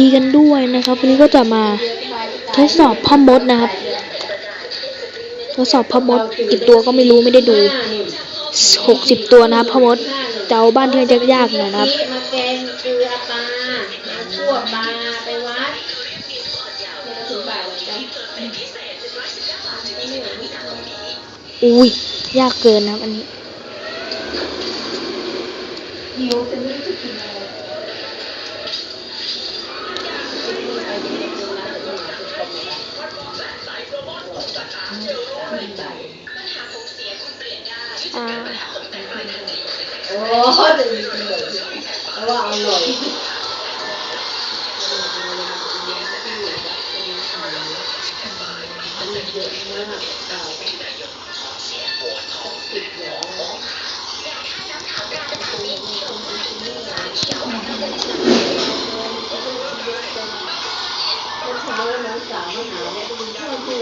ดีกันด้วยนะครับ วันนี้ก็จะมาทดสอบพ่อมดนะครับ ทดสอบพ่อมดกี่ตัวก็ไม่รู้ไม่ได้ดูหกสิบตัวนะครับพ่อมดจะเอาบ้านที่มันยากๆหน่อยนะครับมาแกงเกลือปลามาคั่วปลาไปวัดไม่ถึงบ่ายแล้วจ้ะอุ้ ยยากเกินนะครับอันนี้หิวแต่ไม่รู้จะกินอะไรอ่าโอ้จะมีกินเลยเพราะว่าอร่อยเยอะมากติดเยอะเช้าแล้วน้องสาวมาหาว่าคุณพ่อที่วัดกันเช้ามากเลย